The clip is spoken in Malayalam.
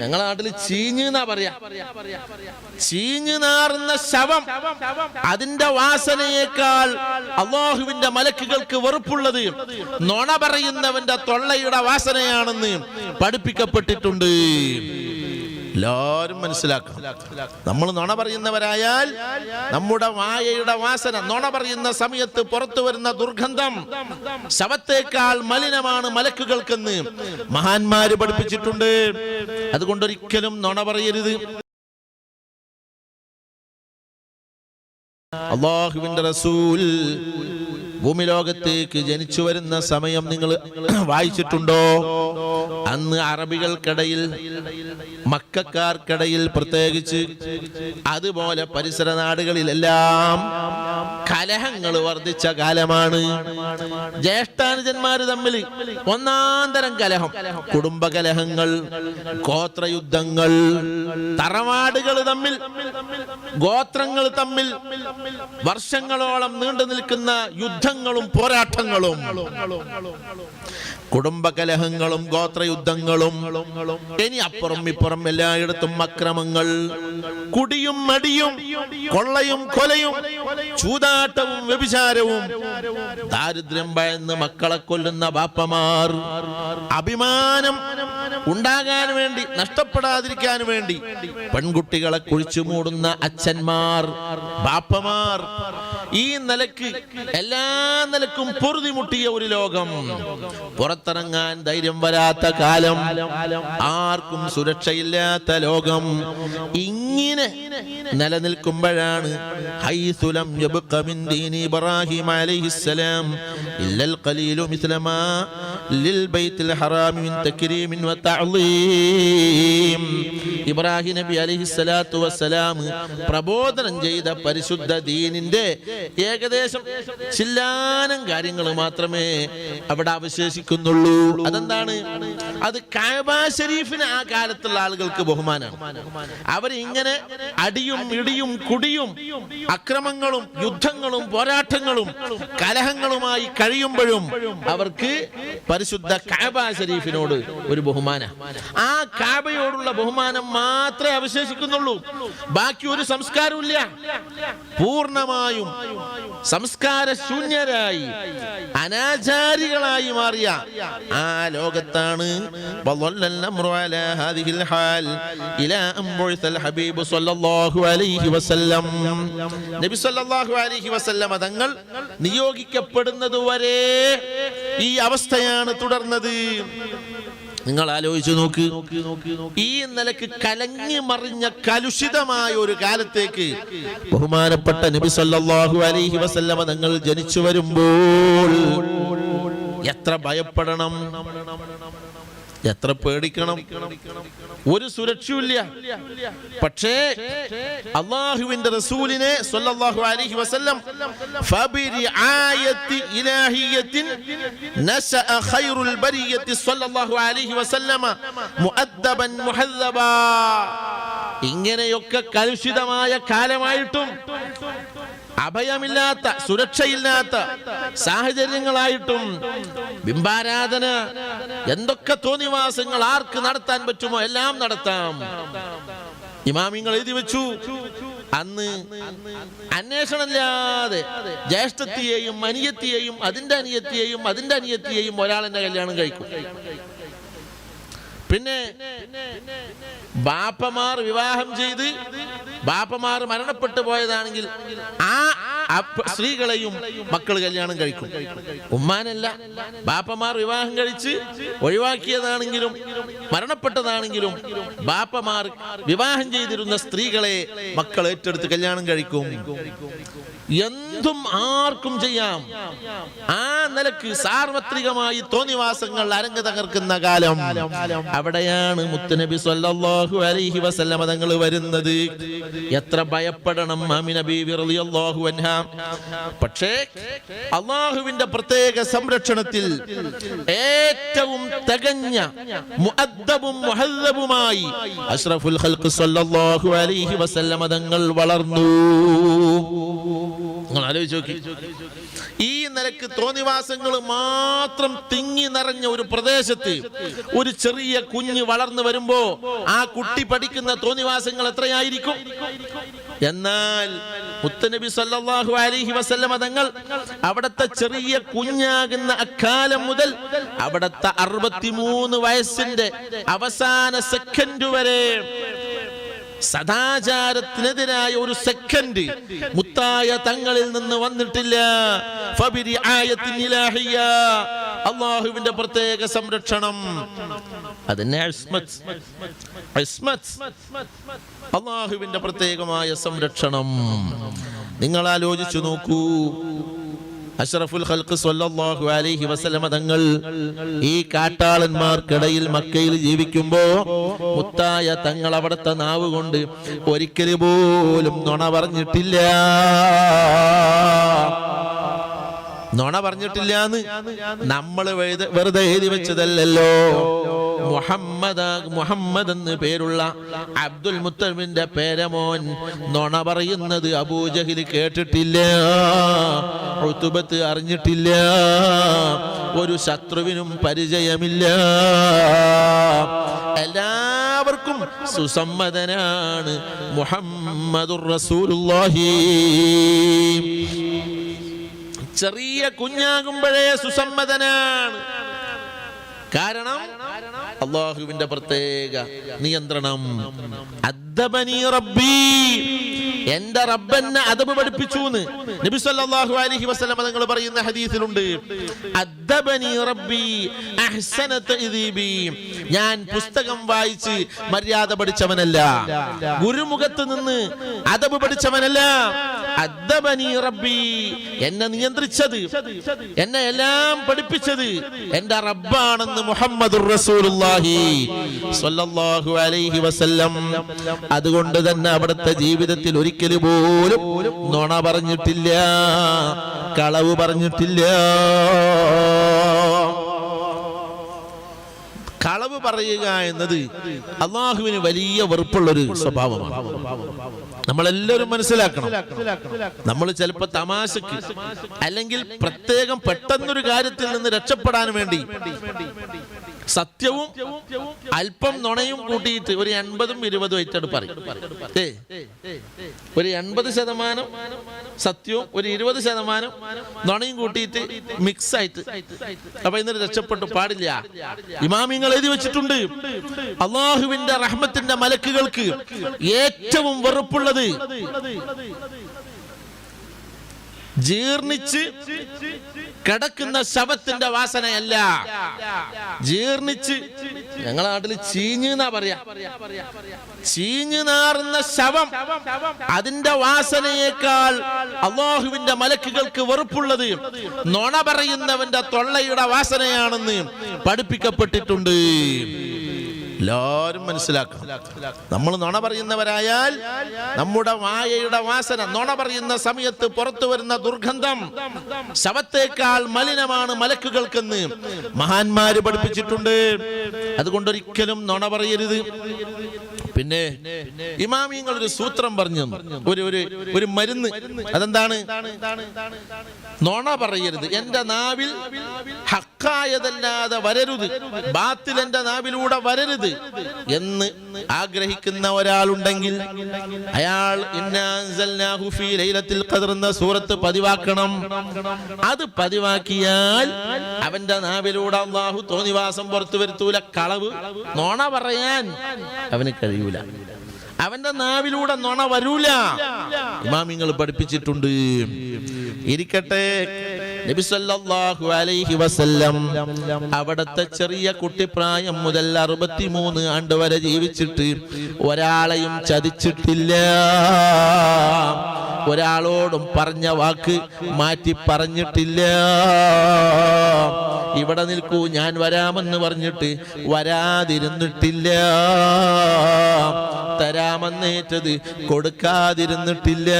ഞങ്ങളെ നാട്ടിൽ ചീഞ്ഞ് എന്നാ പറയാ? ചീഞ്ഞ് നാറുന്ന ശവം അതിന്റെ വാസനയേക്കാൾ അള്ളാഹുവിന്റെ മലക്കുകൾക്ക് വെറുപ്പുള്ളത് നുണ പറയുന്നവന്റെ തൊള്ളയുടെ വാസനയാണെന്ന് പഠിപ്പിക്കപ്പെട്ടിട്ടുണ്ട്. എല്ലാവരും മനസ്സിലാക്കണം. നമ്മൾ നുണ പറയുന്നവരായാൽ നമ്മുടെ വായയുടെ വാസന നുണ പറയുന്ന സമയത്ത് പുറത്തു വരുന്ന ദുർഗന്ധം ശവത്തേക്കാൾ മലിനമാണ് മലക്കുകൾക്കെന്ന് മഹാന്മാര് പഠിപ്പിച്ചിട്ടുണ്ട്. അതുകൊണ്ടൊരിക്കലും നുണ പറയരുത്. അള്ളാഹുവിന്റെ റസൂൽ ഭൂമി ലോകത്തേക്ക് ജനിച്ചു വരുന്ന സമയം നിങ്ങൾ വായിച്ചിട്ടുണ്ടോ? അന്ന് അറബികൾക്കിടയിൽ മക്കാർക്കിടയിൽ പ്രത്യേകിച്ച് അതുപോലെ പരിസര നാടുകളിലെല്ലാം കലഹങ്ങൾ വർദ്ധിച്ച കാലമാണ്. ജ്യേഷ്ഠാനുജന്മാര് തമ്മിൽ ഒന്നാന്തരം തരം കലഹം കുടുംബകലഹങ്ങൾ ഗോത്രയുദ്ധങ്ങൾ തറവാടുകൾ തമ്മിൽ ഗോത്രങ്ങൾ തമ്മിൽ വർഷങ്ങളോളം നീണ്ടു നിൽക്കുന്ന യുദ്ധങ്ങളും പോരാട്ടങ്ങളും. കുടുംബകലഹങ്ങളും ഗോത്രയുദ്ധങ്ങളും ഇനി അപ്പുറം ഇപ്പുറം എല്ലായിടത്തും അക്രമങ്ങൾ. കുടിയും മടിയും കൊള്ളയും കൊലയും ചൂതാട്ടവും വ്യഭിചാരവും ദാരിദ്ര്യം ഭയന്ന് മക്കളെ കൊല്ലുന്ന ബാപ്പമാർ. അഭിമാനം ഉണ്ടാകാൻ വേണ്ടി നഷ്ടപ്പെടാതിരിക്കാൻ വേണ്ടി പെൺകുട്ടികളെ കുഴിച്ചു മൂടുന്ന അച്ഛന്മാർ ബാപ്പമാർ ഈ നിലയ്ക്ക് എല്ലാ നിലക്കും പൊറുതിമുട്ടിയ ഒരു ലോകം. പുറത്തിറങ്ങാൻ ധൈര്യം വരാത്ത കാലം ആർക്കും സുരക്ഷയില്ലാത്ത ലോകം. ഇങ്ങനെ നിലനിൽക്കുമ്പോഴാണ് ഹൈസുലം ഇബ്രാഹിം അലൈഹിസ്സലാം ഇല്ലൽ ഖലീലു മിസ്ലമാ ഇബ്രാഹിം നബി അലൈഹിസ്സലാത്തു വസ്സലാം പ്രബോധനം ചെയ്ത പരിശുദ്ധ ദീനിന്റെ ഏകദേശം ചില്ലാനം കാര്യങ്ങൾ മാത്രമേ അവിടെ അവശേഷിക്കുന്നുള്ളൂ. അതെന്താണ്? അത് കാബ ഷരീഫിന് ആ കാലത്തുള്ള ആളുകൾക്ക് ബഹുമാനമാണ് അവരിങ്ങനെ അടിയും ഇടിയും കുടിയും അക്രമങ്ങളും യുദ്ധങ്ങളും പോരാട്ടങ്ങളും കലഹങ്ങളുമായി കഴിയുമ്പോഴും അവർക്ക് പരിശുദ്ധ കാബ ഷരീഫിനോട് ഒരു ബഹുമാന. ആ കാബയോടുള്ള ബഹുമാനം മാത്രമേ അവശേഷിക്കുന്നുള്ളൂ. ബാക്കി ഒരു സംസ്കാരവും ഇല്ല. പൂർണമായും സംസ്കാര ശൂന്യരായി അനാചാരികളായി മാറിയ ആ ലോകത്താണ്. തങ്ങൾ നിയോഗിക്കപ്പെടുന്നത് വരെ ഈ അവസ്ഥയാണ് തുടർന്നത്. നിങ്ങൾ ആലോചിച്ചു നോക്ക്. ഈ നിലയ്ക്ക് കലങ്ങി മറിഞ്ഞ കലുഷിതമായ ഒരു കാലത്തേക്ക് ബഹുമാനപ്പെട്ട നബി സല്ലല്ലാഹു അലൈഹി വസല്ലമ നിങ്ങൾ ജനിച്ചു വരുമ്പോൾ എത്ര ഭയപ്പെടണം. എത്ര പേടിക്കണം? ഒരു സുരക്ഷയില്ല പക്ഷേ അള്ളാഹുവിന്റെ റസൂലിനെ സല്ലല്ലാഹു അലൈഹി വസല്ലം ഫബിരിആയത്തി ഇലാഹിയത്തിൻ നശഅ ഖൈറുൽ ബരിയത്തി സല്ലല്ലാഹു അലൈഹി വസല്ലമ മുഅദ്ദബൻ മുഹദ്ദബാ. ഇങ്ങനെയൊക്കെ കലുഷിതമായ കാലമായിട്ടും അഭയമില്ലാത്ത സുരക്ഷയില്ലാത്ത സാഹചര്യങ്ങളായിട്ടും ബിംബാരാധന എന്തൊക്കെ തോന്നിവാസങ്ങൾ ആർക്ക് നടത്താൻ പറ്റുമോ എല്ലാം നടത്താം. ഇമാമിങ്ങൾ എഴുതി വെച്ചു. അന്ന് അന്വേഷണമില്ലാതെ ജ്യേഷ്ഠത്തിയെയും അനിയത്തിയെയും അതിന്റെ അനിയത്തിയെയും അതിന്റെ അനിയത്തിയെയും ഒരാളെന്റെ കല്യാണം കഴിക്കും. പിന്നെ ബാപ്പമാർ വിവാഹം ചെയ്ത് ബാപ്പമാർ മരണപ്പെട്ടു പോയതാണെങ്കിൽ ആ സ്ത്രീകളെയും മക്കൾ കല്യാണം കഴിക്കും. ഉമ്മാനല്ല ബാപ്പമാർ വിവാഹം കഴിച്ച് ഒഴിവാക്കിയതാണെങ്കിലും മരണപ്പെട്ടതാണെങ്കിലും ബാപ്പമാർ വിവാഹം ചെയ്തിരുന്ന സ്ത്രീകളെ മക്കൾ ഏറ്റെടുത്ത് കല്യാണം കഴിക്കും. എന്തും ആർക്കും ചെയ്യാം. ആ നിലയ്ക്ക് സാർവത്രികമായി തോന്നിവാസങ്ങൾ അരങ്ങ് തകർക്കുന്ന കാലം. അവിടെയാണ് മുത്തുനബി സല്ലല്ലാഹു അലൈഹി വസല്ലമ തങ്ങൾ വരുന്നത്. എത്ര ഭയപ്പെടണം ആമിന ബീവി റളിയല്ലാഹു അൻഹ. പക്ഷേ അള്ളാഹുവിന്റെ പ്രത്യേക സംരക്ഷണത്തിൽ ഏറ്റവും തികഞ്ഞ മുഅദ്ദബും അഷ്റഫുൽ ഖൽഖ് സല്ലല്ലാഹു അലൈഹി തങ്ങൾ വളർന്നു. നിങ്ങൾ ആലോചിച്ച് നോക്കി. ഈ നിലയ്ക്ക് തോന്നിവാസങ്ങൾ മാത്രം തിങ്ങി നിറഞ്ഞ ഒരു പ്രദേശത്ത് ഒരു ചെറിയ കുഞ്ഞ് വളർന്നു വരുമ്പോ ആ കുട്ടി പഠിക്കുന്ന തോന്നിവാസങ്ങൾ എത്രയായിരിക്കും? എന്നാൽ മുത്തനബി സല്ലല്ലാഹു അലൈഹി വസല്ലമ തങ്ങൾ അവിടത്തെ ചെറിയ കുഞ്ഞാകുന്ന അക്കാലം മുതൽ അവിടത്തെ അറുപത്തിമൂന്ന് വയസ്സിന്റെ അവസാന സെക്കൻഡ് വരെ സദാചാരത്തിനെതിരായ ഒരു സെക്കൻഡ് മുത്തായ തങ്ങളിൽ നിന്ന് വന്നിട്ടില്ല. അള്ളാഹുവിന്റെ പ്രത്യേക സംരക്ഷണം. അതിനെ. അള്ളാഹുവിന്റെ പ്രത്യേകമായ സംരക്ഷണം. നിങ്ങൾ ആലോചിച്ചു നോക്കൂ. അഷ്റഫുൽ ഖൽഖ് സല്ലല്ലാഹു അലൈഹി വസല്ലമ തങ്ങൾ ഈ കാട്ടാളന്മാർക്കിടയിൽ മക്കയിൽ ജീവിക്കുമ്പോ മുത്തായ തങ്ങൾ അവിടുത്തെ നാവ് കൊണ്ട് ഒരിക്കലും പോലും നുണ പറഞ്ഞിട്ടില്ല. നുണ പറഞ്ഞിട്ടില്ല എന്ന് നമ്മൾ വെറുതെ എഴുതി വെച്ചതല്ലല്ലോ. മുഹമ്മദ് മുഹമ്മദ് എന്ന് പേരുള്ള അബ്ദുൽ മുത്തലിന്റെ പേരമോൻ നുണ പറയുന്നത് അബൂജഹിൽ കേട്ടിട്ടില്ല ഋതുബത്ത് അറിഞ്ഞിട്ടില്ല ഒരു ശത്രുവിനും പരിചയമില്ല. എല്ലാവർക്കും സുസമ്മതനാണ് മുഹമ്മദുർ റസൂലുള്ളാഹി. ചെറിയ കുഞ്ഞാകുമ്പോഴേ സുസമ്മതനാണ്. കാരണം അള്ളാഹുവിന്റെ പ്രത്യേക നിയന്ത്രണം. റബ്ബി. എന്റെ റബ്ബെന്നെ അദബ് പഠിപ്പിച്ചു നബി സല്ലല്ലാഹു അലൈഹി വസല്ലം തങ്ങൾ പറയുന്ന ഹദീസിലുണ്ട്. അദ്ദബനി റബ്ബി അഹ്സന തഅദീബി. ഞാൻ പുസ്തകം വായിച്ച് മര്യാദ പഠിച്ചവനല്ല. ഗുരുമുഖത്ത് നിന്ന് അദബ് പഠിച്ചവനല്ല. റബ്ബി. എന്നെ നിയന്ത്രിച്ചത്. എന്നെ എല്ലാം പഠിപ്പിച്ചത് എന്റെ റബ്ബാണെന്ന് മുഹമ്മദ് അതുകൊണ്ട് തന്നെ അവിടുത്തെ ജീവിതത്തിൽ ഒരിക്കലും പോലും നുണ പറഞ്ഞിട്ടില്ല കളവ് പറഞ്ഞിട്ടില്ല. പറയുക എന്നത് അള്ളാഹുവിന് വലിയ വെറുപ്പുള്ള ഒരു സ്വഭാവമാണ്. നമ്മളെല്ലാവരും മനസ്സിലാക്കണം. നമ്മൾ ചിലപ്പോ തമാശക്ക് അല്ലെങ്കിൽ പ്രത്യേകം പെട്ടെന്നൊരു കാര്യത്തിൽ നിന്ന് രക്ഷപ്പെടാൻ വേണ്ടി സത്യവും അല്പം നുണയും കൂട്ടിയിട്ട് ഒരു എൺപതും ഇരുപതും ഏറ്റെടുപ്പ് ഒരു എൺപത് ശതമാനം സത്യവും ഒരു ഇരുപത് ശതമാനം നുണയും കൂട്ടിയിട്ട് മിക്സ് ആയിട്ട്. അപ്പൊ ഇന്നലെ രക്ഷപ്പെട്ടു പാടില്ല. ഇമാമിങ്ങൾ എഴുതി വെച്ചിട്ടുണ്ട്. അള്ളാഹുവിന്റെ റഹ്മത്തിന്റെ മലക്കുകൾക്ക് ഏറ്റവും വെറുപ്പുള്ളത് ജീർണിച്ച് കിടക്കുന്ന ശവത്തിന്റെ വാസനയല്ല. ജീർണിച്ച് ഞങ്ങളെ നാട്ടിൽ ചീഞ്ഞ് എന്നാ പറയാ. ചീഞ്ഞു നാറുന്ന ശവം അതിന്റെ വാസനയേക്കാൾ അള്ളാഹുവിന്റെ മലക്കുകൾക്ക് വെറുപ്പുള്ളത് നുണ പറയുന്നവന്റെ തൊള്ളയുടെ വാസനയാണെന്ന് പഠിപ്പിക്കപ്പെട്ടിട്ടുണ്ട്. എല്ലാവരും മനസ്സിലാക്കണം. നമ്മൾ നുണ പറയുന്നവരായാൽ നമ്മുടെ വായയുടെ വാസന നുണ പറയുന്ന സമയത്ത് പുറത്തു വരുന്ന ദുർഗന്ധം ശവത്തേക്കാൾ മലിനമാണ് മലക്കുകൾക്കെന്ന് മഹാന്മാര് പഠിപ്പിച്ചിട്ടുണ്ട്. അതുകൊണ്ടൊരിക്കലും നുണ പറയരുത്. പിന്നെ ഇമാമിയങ്ങൾ ഒരു സൂത്രം പറഞ്ഞു ഒരു ഒരു ഒരു മരുന്ന്. അതെന്താണ്? നോണ പറയരുത്. എന്റെ നാവിൽ ഹക്കായതല്ലാതെ വരരുത്. ബാത്തിൽ എന്റെ നാവിലൂടെ വരരുത് എന്ന് ആഗ്രഹിക്കുന്ന ഒരാളുണ്ടെങ്കിൽ അയാൾ എന്ന സൂറത്ത് പതിവാക്കണം. അത് പതിവാക്കിയാൽ അവന്റെ നാവിലൂടെ അള്ളാഹു തോന്നിവാസം പുറത്തു വരുത്തൂല. കളവ് നോണ പറയാൻ അവന് കഴിയൂല. അവന്റെ നാവിലൂടെ നുണ വരൂല. ഇമാമിങ്ങൾ പഠിപ്പിച്ചിട്ടുണ്ട്. ഇരിക്കട്ടെ. സല്ലല്ലാഹു അലൈഹി വസല്ലം അവിടത്തെ ചെറിയ കുട്ടിപ്രായം മുതൽ അറുപത്തിമൂന്ന് ആണ്ട് വരെ ജീവിച്ചിട്ട് ഒരാളെയും ചതിച്ചിട്ടില്ല. ഒരാളോടും പറഞ്ഞ വാക്ക് മാറ്റി പറഞ്ഞിട്ടില്ല. ഇവിടെ നിൽക്കൂ ഞാൻ വരാമെന്ന് പറഞ്ഞിട്ട് വരാതിരുന്നിട്ടില്ല. തരാമെന്നേറ്റത് കൊടുക്കാതിരുന്നിട്ടില്ല.